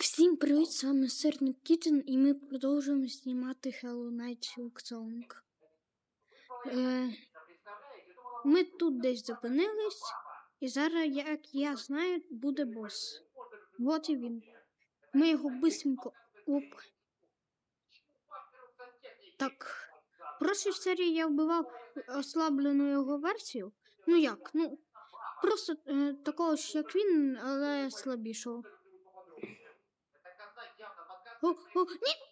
Всім привіт, з вами Сирник Кітен, і ми продовжуємо знімати Hello Night Silk Song. Е, ми тут десь зупинились, і зараз, як я знаю, буде бос. Вот і він. Ми його бистренько. Оп. Так. В прошлій серії я вбивав ослаблену його версію. Ну як? Ну, просто е, такого ж, як він, але слабішого. О, о, ні!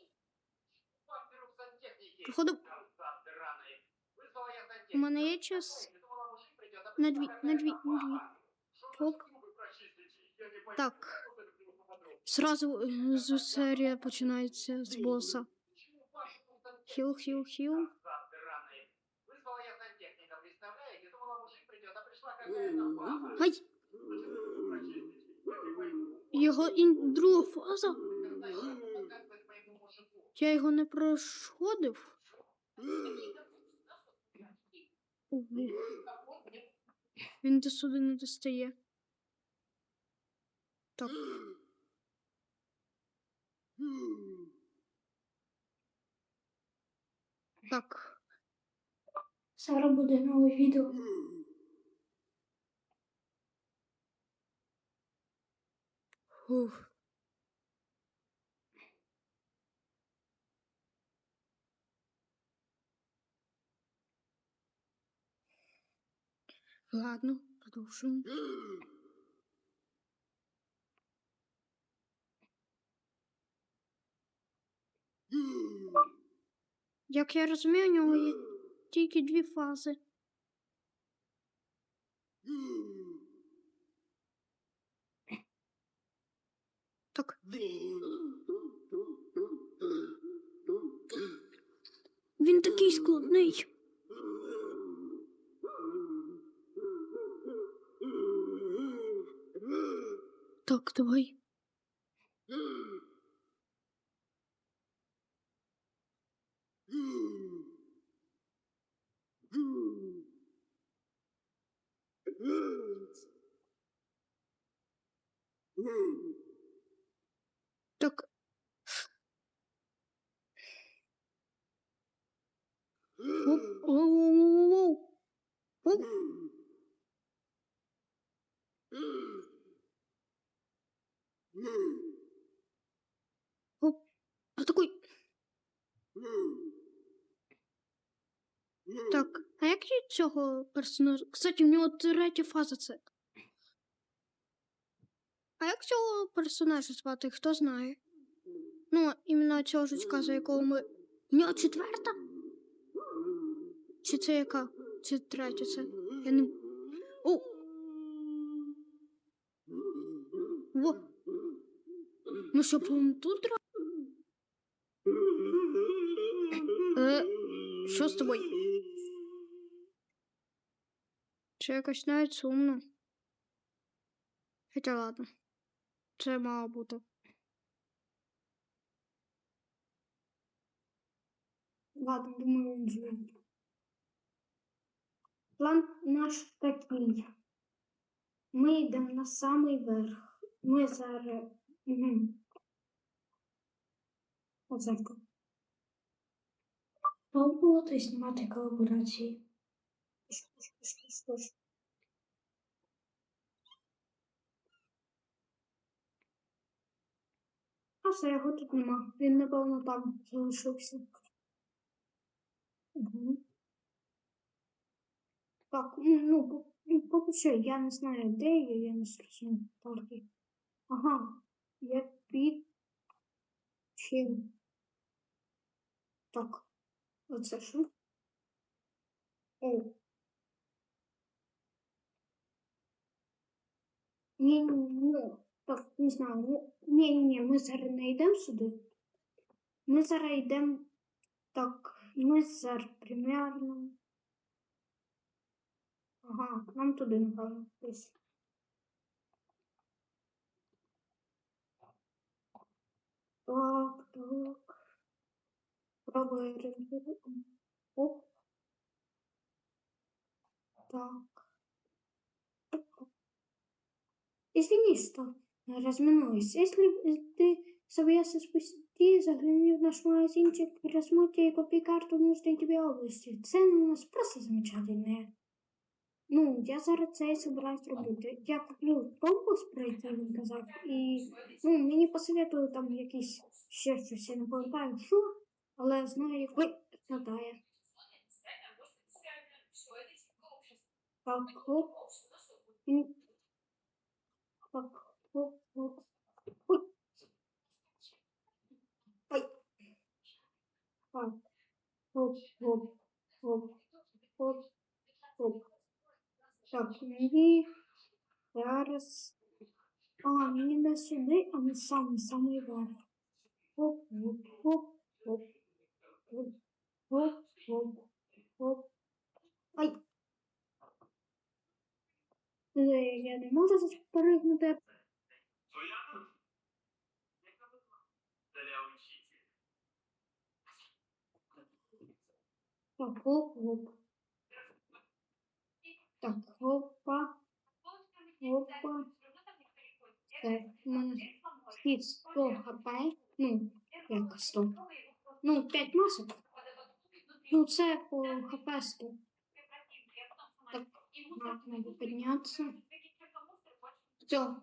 Походу, у мене є час на дві, на дві, на дві. Оп. Так. Сразу е, з серія починається з боса. Хіл, хіл, хіл. Ай! Його ін... друга фаза. Я його не проходив. Він до сюди не достає. Так. Так. Зараз буде нове відео. Ух. Ладно, продовжуємо. Як я розумію, у нього є тільки дві фази. Так. Він такий складний. Так, давай. Так. Оп, оу-оу-оу-оу. Оп. Оп. А такой. Так, а як є цього персонажа? Кстати, в нього третя фаза це. А як цього персонажа звати, хто знає? Ну, іменно цього жучка, за якого ми. В нього четверта? Чи це яка? Чи третя це? Я не. О! Во! Ну що, по-моєму, тут? Е, що з тобою? Це якось навіть сумно. Хоча ладно. Це мало бути. Ладно, думаю, він живе. План наш такий. Ми йдемо на самий верх. Ми зараз. Угу. Оце. Пробувати знімати колаборації. Пиш. А все, його тут нема. Він, напевно, там залишився. Угу. Так, ну, ну, поки що я не знаю, де я, я не зрозумів тільки. Ага, я під чим? Так, оце що? О. Ні, ні, так, не знаю. Ну, ні, ні, ми зараз не йдемо сюди. Ми зараз йдемо так, ми зараз примерно. Ага, нам туди, напевно, десь. Так, так. Орієнтир. Оп. Так. Оп. Извини, что разминулась. Если ты собирался спустить, загляни в наш магазинчик, рассмотри и купи карту нужной тебе области. Цены у нас просто замечательные. Ну, я зараз це і собираюсь робити. Я куплю компас, про який він казав, і ну, мені посоветую там якийсь ще щось, я не пам'ятаю, що, але знаю, як виглядає. Так, хоп. М. Так, хоп, хоп. Ой. Ай. Так, хоп, хоп, хоп, хоп, хоп. Так, мені зараз. А, мені не сюди, а не сам, самий верх. Хоп, хоп, хоп, хоп, хоп, хоп, хоп, хоп. Я не можу спригнути. Так, хоп, хоп. Так, хопа, хопа. Так, у мене слід 100 хп. Ну, як 100. Ну, 5 масок. Ну, це по хп 100. Так, так, треба піднятися. Все,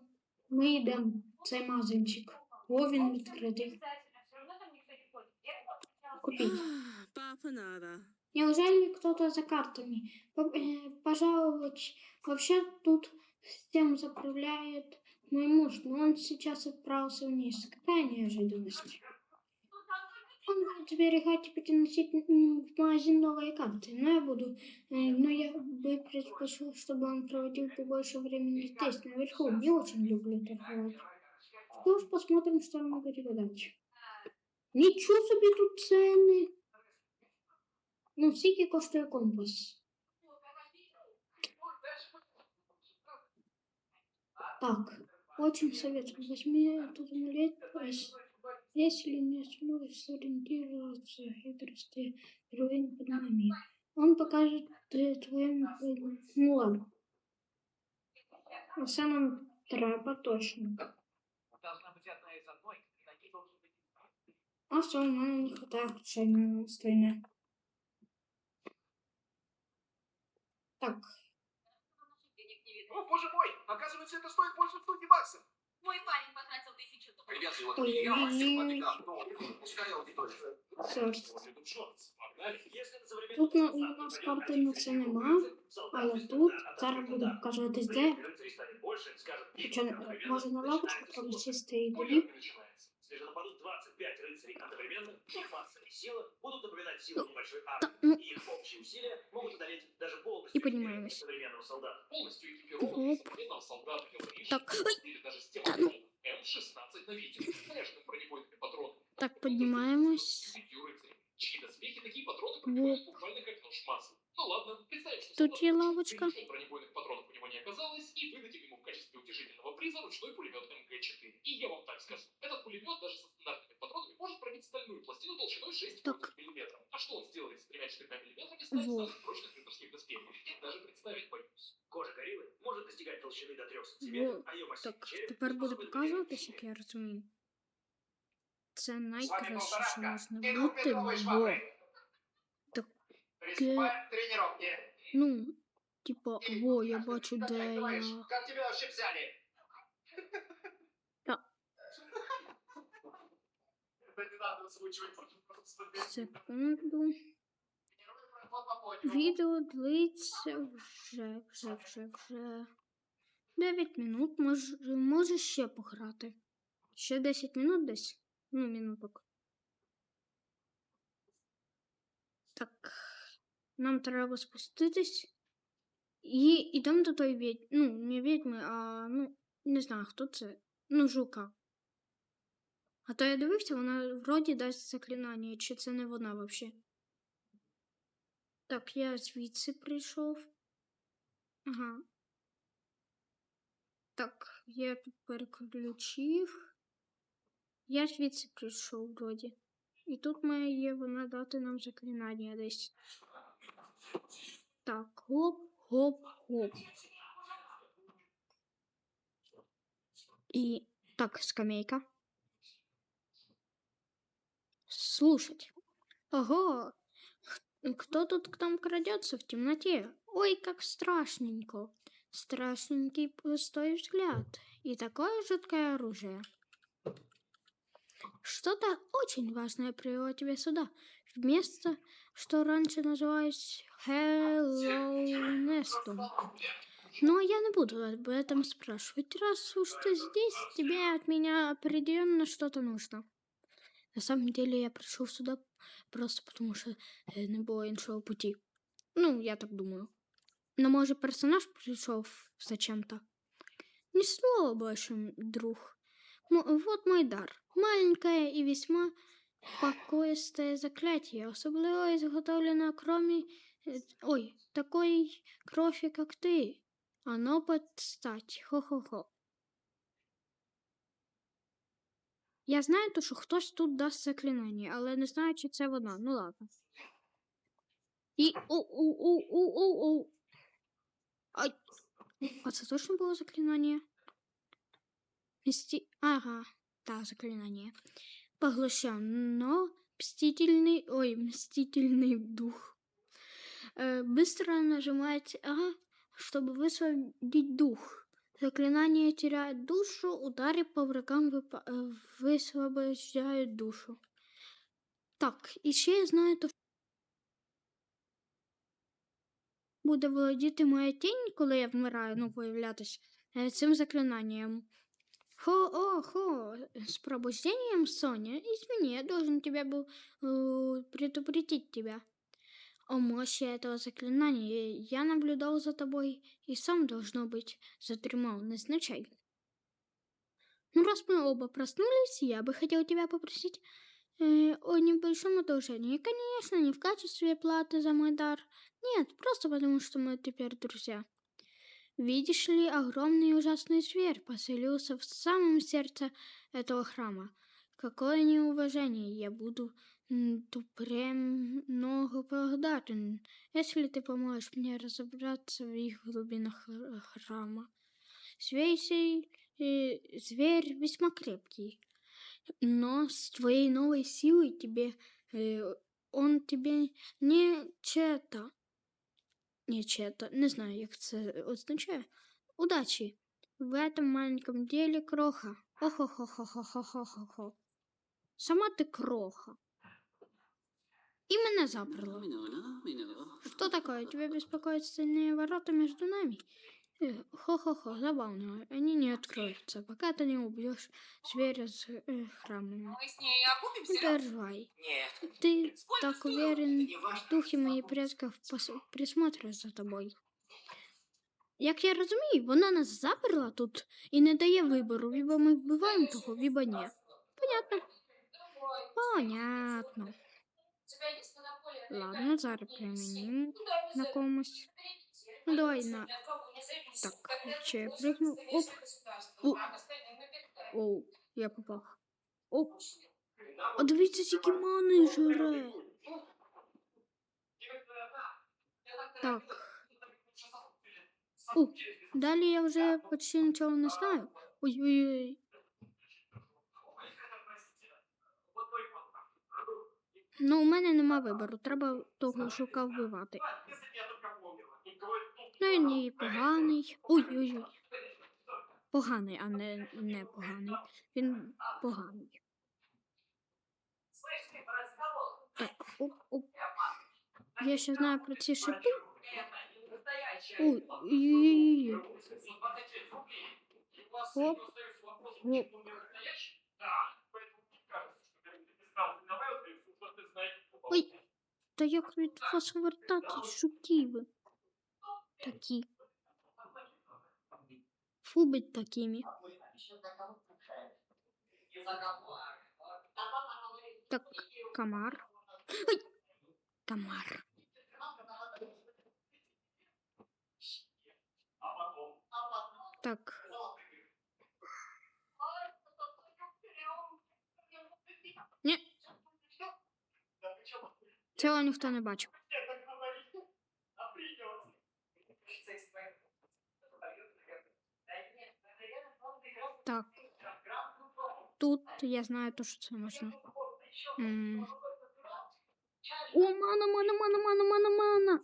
ми йдемо. в Цей магазинчик. О, він відкритий. Купіть. Папа надо. Неужели кто-то за картами? П- э, Пожаловать. Вообще тут всем заправляет мой муж, но он сейчас отправился вниз. Какая неожиданность. Он будет сберегать и переносить в магазин новые карты. Но я буду, э, но я бы предпочел, чтобы он проводил побольше времени здесь, наверху. Не очень люблю торговать. Что ж, посмотрим, что я могу тебе дать. Ничего себе тут цены. Ну, скільки коштує компас? Так, очень советую. Возьми этот амулет, если не сможешь сориентироваться и прости уровень под нами, он покажет твоему мулам. На самом трапа точно. А что, нам не хватает шального стойна. Так. О, боже мой! Оказывается, это стоит больше сотни баксов! Мой парень потратил тысячу долларов. Привязывай его к Ой, я мастер ой, подыграл. Пускай аудитория. сердце. Если на современном Тут на, стандартном у нас порядке карти на це нема, солдат але из тут стандарта зараз буде солдат. показуватись де. Рыцарей станет больше, скажет, Хоча «И не- одновременно може на лавочку начинается треба сбор. сісти і Бой тоді. начинается. Если нападут 25 рыцарей одновременно, их масса и сила будут напоминать силу небольшой армии. ну. И их общие усилия могут одолеть даже полностью И поднимаемся. современного солдата. Полностью Оп. экипированный современного солдата Хеллриш. Так, ой. Поднимаемся. Вот. Тут є лавочка. Ничего бронебойных патронов у него не оказалось, и выдадим ему в качестве утешительного приза ручной пулемет МГ-4. И я вам так скажу, этот пулемет даже со стандартными патронами может пробить стальную пластину толщиной 6 Так. мм. Что он сделает с тремя-четырьмя миллиметрами Во. стали самых прочных рыцарских доспехов? Я даже представить боюсь. Кожа гориллы может достигать толщины до 3 Во. сантиметров, ее массив Так, череп способен показуватись, як я розумію. Це найкраще, що можна бути, бо, шваброй. Так, Приступаем к тренировке. ну, типа, во, я бачу, де я. Секунду. Відео длиться вже, вже, вже, вже. 9 минут, може, може ще пограти. Ще 10 минут десь. Ну, минуток. Так. Нам треба спуститись. І йдемо до той відьми. Ну, не відьми, а ну, не знаю, хто це. Ну, жука. А то я дивився, вона вроді дасть заклинання, чи це не вона взагалі. Так, я звідси прийшов. Ага. Так, я тут переключив. Я звідси прийшов вроді. І тут має є вона дати нам заклинання десь. Так, хоп, хоп, хоп. И так, скамейка. Слушать. Ого, х- кто тут к нам крадется в темноте? Ой, как страшненько. Страшненький пустой взгляд. И такое жуткое оружие. Что-то очень важное привело тебя сюда. В место, что раньше называлось Хэллоунестом. Но я не буду об этом спрашивать. Раз уж ты здесь, тебе от меня определенно что-то нужно. На самом деле я пришел сюда просто потому, що е, не було іншого путі. Ну, я так думаю. Но може персонаж прийшов зачем-то. Ни слова больше, друг. М- вот мой дар. Маленькое и весьма покоистое заклятие, особливо изготовлено кроме... э, Ой, такой крови, как ты. Оно подстать. Хо-хо-хо. Я знаю, то, що хтось тут дасть заклинання, але не знаю, чи це вона. Ну ладно. І. У-у-у-у-у-у. Ай. А це точно було заклинання? Мсти... Ага, да, заклинание. Поглощено мстительный... Ой, мстительный дух. Э, быстро нажимать А, чтобы высвободить дух. Заклинание теряет душу, удары по врагам випа- э, висвобождають душу. Так, і ще я знаю, то буде володіти моя тінь, коли я вмираю, ну, появлятись е, цим заклинанием. Хо, о, хо, с пробуждением, Соня. Извини, я должен тебя был э, предупредить тебя. О мощи этого заклинания я наблюдал за тобой и сам, должно быть, задремал назначай. Ну, раз мы оба проснулись, я бы хотел тебя попросить э, о небольшом одолжении. Конечно, не в качестве платы за мой дар. Нет, просто потому, что мы теперь друзья. Видишь ли, огромный и ужасный зверь поселился в самом сердце этого храма. Какое неуважение! Я буду премного благодарен, если ты поможешь мне разобраться в их глубинах хр- храма. Зверь, сей- э, зверь весьма крепкий, но с твоей новой силой тебе э, он тебе не чета. Не чета, не знаю, як це означає. Удачі! В этом маленьком деле кроха. Охо-хо-хо-хо-хо-хо-хо. Сама ти кроха. И меня заперло. Что такое? Тебя беспокоят стальные ворота между нами? Э, Хо-хо-хо, забавно. Они не откроются, пока ты не убьешь зверя с э, храмами. Мы с ней Не окупимся? переживай. Нет, Ты Сколько так стоило? уверен, это не важно. духи моїх предків пос- присмотрять за тобою. Як я розумію, вона нас заперла тут і не дає вибору, либо ми вбиваємо того, либо ні. Понятно. Понятно. Ладно, зараз применим на комусь. Ну, давай на. так, ще я пригну. Оп. О. Оу, я попав. Оп. А дивіться, скільки мани жре. Так. О, далі я вже почти нічого не знаю. Ой-ой-ой. Ну, у мене нема вибору, треба того жука вбивати. Він поганий. Ой-ой-ой. Поганий, а не, не поганий. Він поганий. Так, оп-оп. Я ще знаю про ці шипи. Ой. Оп. Оп. Ой, та як від вас вертати шуків? Такі. Фу такими. Так, комар. Ой, комар. Так. Ні. Цього ніхто не бачив. тут я знаю то, що це можна. М. О, мана, мана, мана, мана, мана, мана.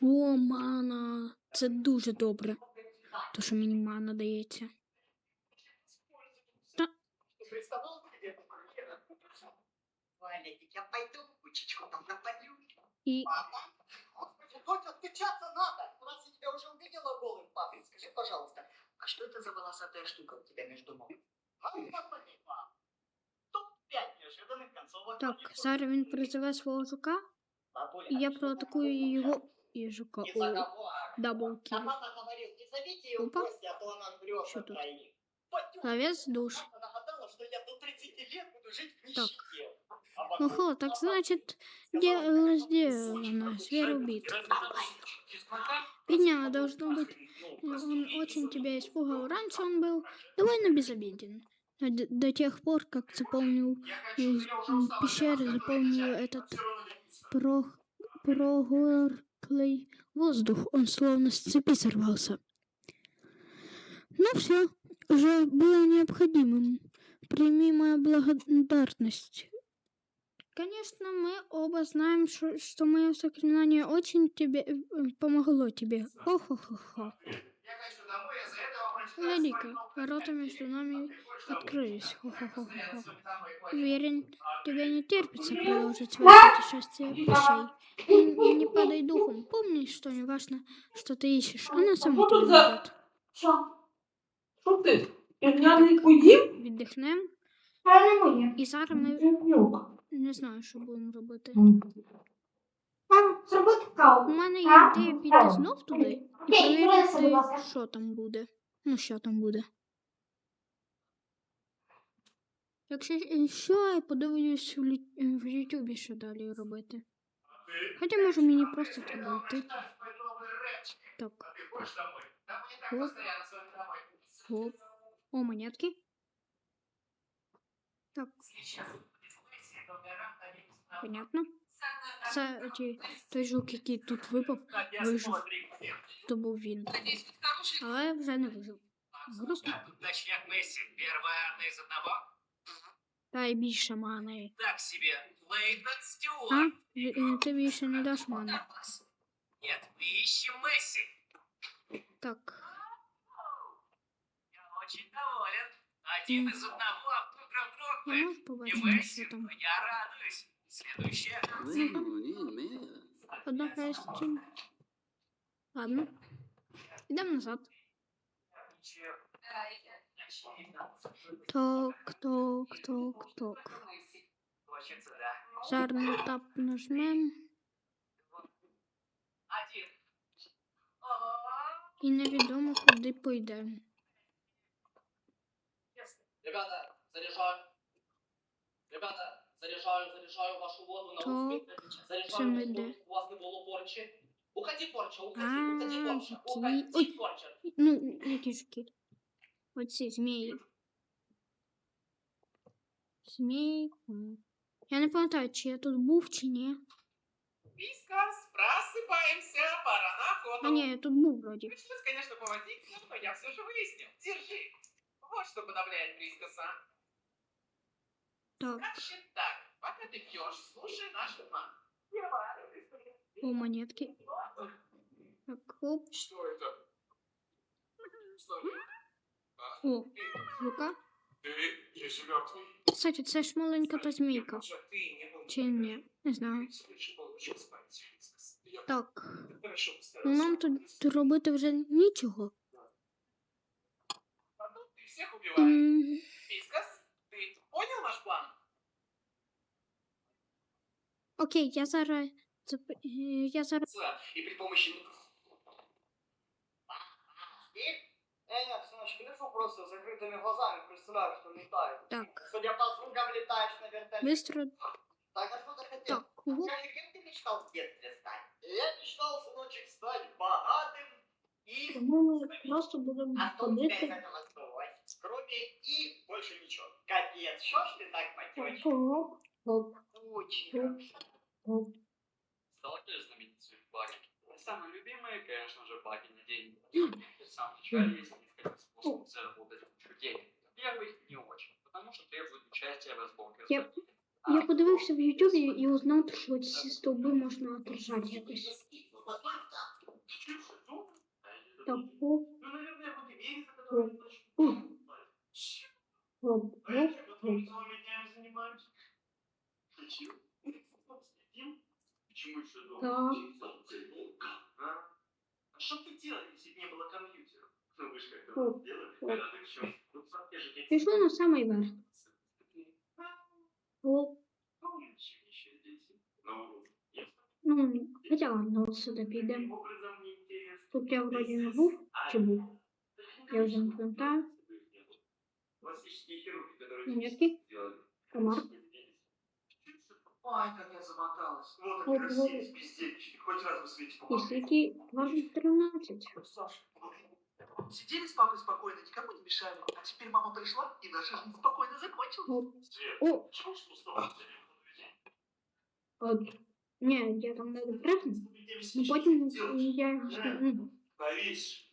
О, мана. Це дуже добре. То, що мені мана дається. Валик, я пойду кучечку там напою. І Папа? Господи, доча, отвечаться надо. Раз я тебя уже увидела голым, папой, скажи, пожалуйста, а что это за волосатая штука у тебя между ног? А ну посмотри, пап. Топ-5 неожиданных концовок. так, Владимира. зараз він призове свого жука, Бабуля, і я что проатакую його і жука. Не за О, кого. дабл кіл. А папа говорил, не зовите ее в Опа. гости, а то она врет Что на тут? троих. Потём. Ловець душ. Она гадала, что я до 30 лет буду жить в Так. нищете. А потом- Ого, так значить, де розділено, звір убит. Бедняга, должно быть, он очень тебя испугал. Раньше он был довольно безобиден. Но д- До тех пор, как заполнил м, пещеры, заполнил этот прох- прогорклый воздух, он словно с цепи сорвался. Ну все, уже было необходимым. Прими мою благодарность. Конечно, мы оба знаем, что, что мое заклинание очень тебе э, помогло тебе. Хо-хо-хо-хо. Велика, ворота между нами открылись. Хо-хо-хо-хо. Уверен, тебе не терпится продолжить свое путешествие пешей. И, и не падай духом. Помни, что не важно, что ты ищешь. Она сама что тебе тут за- найдет. Що? Що ти? Півняний поїв? Віддихнемо. Це не моє. І зараз ми Півнюк. не знаю, що будемо робити. У мене є ідея піти знов туди і перевірити, що там буде. Ну, що там буде. Якщо е, що, я подивлюсь в, лю- в Ютубі, що далі робити. Хоча може мені просто треба йти. Так. Хоп. Хоп. О, монетки. Так, понятно. Це ті, той жук, який тут випав, вижив. То був він. Але вже не вижив. Грустно. Точняк Месси. Первая одна из одного. Та й більше мани. Так себе. Лейден Стюарт. Е, Ти більше не даш мани. Нет, мы ищем Месси. Так. Я очень доволен. Один из одного, а друг Я можу И Месси, я радуюсь. Следующее. Одна. Ладно. Йдемо назад. Ток, ток, ток, ток. На тап нажмем. І невідомо, куди пойдемо. Ребята, заряжаю. Ребята, заряжаю, заряжаю вашу воду на Так, успех. Заряжаю, це ми чтобы де? у вас не было порчи. Уходи, порча, уходи, А, уходи, порча, які- уходи, Ой. порча. Ну, які жуки. Оці змії. Змії. м. Я не пам'ятаю, чи я тут був, чи ні. Вискас, просыпаемся, пора на А охоту. ні, я тут був вроді. Пришлось, конечно, повозиться, но я все же выяснил. Держи. Вот что подавляет Вискаса. Так, Значит так, пока ты пьешь, слушай наш план. о, монетки. Так, оп. Что это? Что? О, жука. Ты еще мертвый? Кстати, це ж маленька та змійка. Ты не был Чи ні? Не знаю. Лучше получил спать. Я Так. хорошо Ну постарался. нам тут робити вже нічого. Потом ты всех убиваешь. М, Окей, я зараз. е, Я зараз. И при Спит? Не-не, сыночка, лежу просто с закрытыми глазами, представляю, что летаю. Так, Судя по звукам, летаешь на вертолете. быстро. Так, а ты хотел? Так. Скажи, кем ты мечтал в детстве стать? Я мечтал, сыночек, стать богатым и... Ми просто будемо А что у тебя из этого сбылось? Кроме и больше ничего. Капец, что ж ты так оп, Очень оп. Сталкивались знаменитые баги? Самые любимые, конечно же, баги на деньги. В самом начале есть несколько способов заработать кучу денег. Первый не очень, потому что требует Я, я подивився в Ютубі і узнав, що ці стовби можна отражати якось. Так. А? А что ты делал, если бы не было компьютера? Ну, вы же как Оп, это сделали? оп. А так что? Ну, сам те же дети. Пішло на самий верх. Оп. Помнишь, еще дети? Ну, я Ну, хоча ладно, от сюди підемо. таким образом не интересно. Тут я вроді не був, чи був? Я вже не пам'ятаю. Пластические хирурги, которые Монетки. сделали. Комар. Ой, как я замоталась. Вот Оп, они оп. расселись, бездельнички. Хоть раз вы свете І помогли. скільки? Важно 13. Саша, сидели с папой спокойно, никому не мешали. А теперь мама пришла, и наша жизнь спокойно закончилась. Оп. Свет, О, чего ж устал? от. Ні, я там не допрыгну. Ну потім я його ж- ну, Повесь.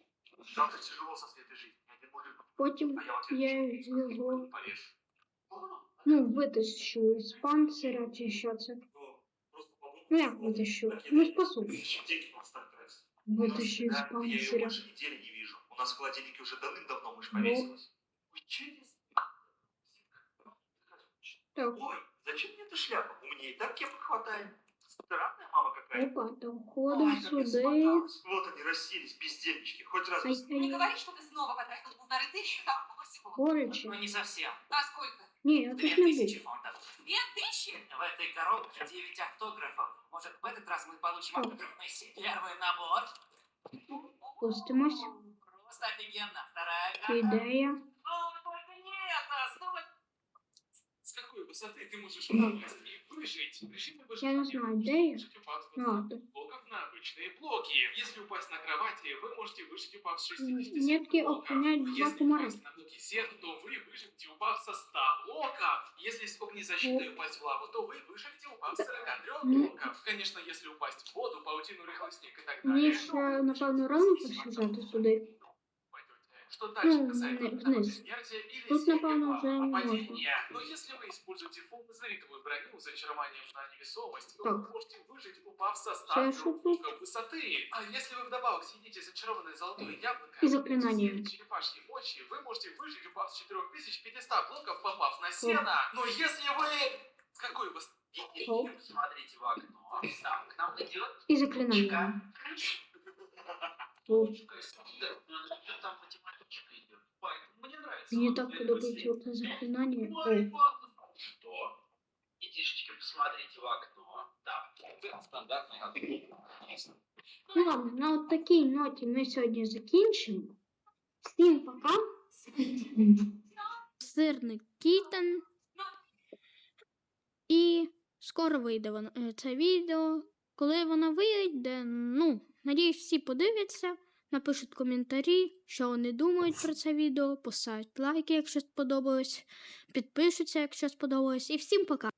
Как ты тяжело со этой жизнью. Один мужик, потім а я вот я тебе його повешу. ну, витащу з панциря чи що це. Ну, просто подумай, Ну як что витащу? так Ну з Я ее панциря. больше недели не вижу. У нас в холодильнике уже давным-давно мышь Ну. повесилась. Так, Ой, зачем мне эта шляпа? У меня и так кепок хватает. Странная мама какая. опа, я сюди. смоталась. Вот они расселись, бездельнички. Хоть раз Ай, бы Не говори, что ты снова потратил полторы тысячи, там было всего. боляче. Ну не совсем. А сколько? Ні, я Две не тысячи фунтов. Две тысячи? В этой коробке 9 автографов. Может, в этот раз мы получим автограф Месси? Первый набор. Спустимось. Просто офигенно. Вторая карта. Ідея. О, только не это. Снова С какой высоты ты можешь Я не знаю, де я. выжить, упав с А, тут. блоков на обычные блоки. Если упасть на кровати, вы можете выжить, упав с 67 Метки Но два Если комара. упасть на блоки сет, то вы выживете, упав со 100 блоков. Если с огнезащитой упасть в лаву, то вы выживете, упав с 43 Ну. блоков. Конечно, если упасть в воду, паутину, рыхлый снег и так далее. ще, напевно, рано посажати сюди. Что также Ну, касается смерти или Тут, напевно, вже падения. Но если вы используете функциональную броню с зачарованием на невесомость, то вы можете выжить, упав со 100 Сейчас что тут? блоков высоты. А если вы вдобавок съедите зачарованное золотое яблоко И заклинание. с черепашьей мочи, вы можете выжить, упав с 4500 блоков, попав на сено. Но если вы... Какой вы... Смотрите в окно. Там к нам идет І заклинання. Оп. Что там Мені так подобається оце заклинання. Что? Детишечки, посмотрите в окно. Да, стандартный. Ну ладно, на от такій ноті ми сьогодні закінчимо. Всім пока. Сирник Кітен. І скоро вийде воно, е, це відео. Коли воно вийде, ну, надіюсь, всі подивляться, напишуть коментарі, що вони думають про це відео, поставлять лайки, якщо сподобалось, підпишуться, якщо сподобалось. І всім пока!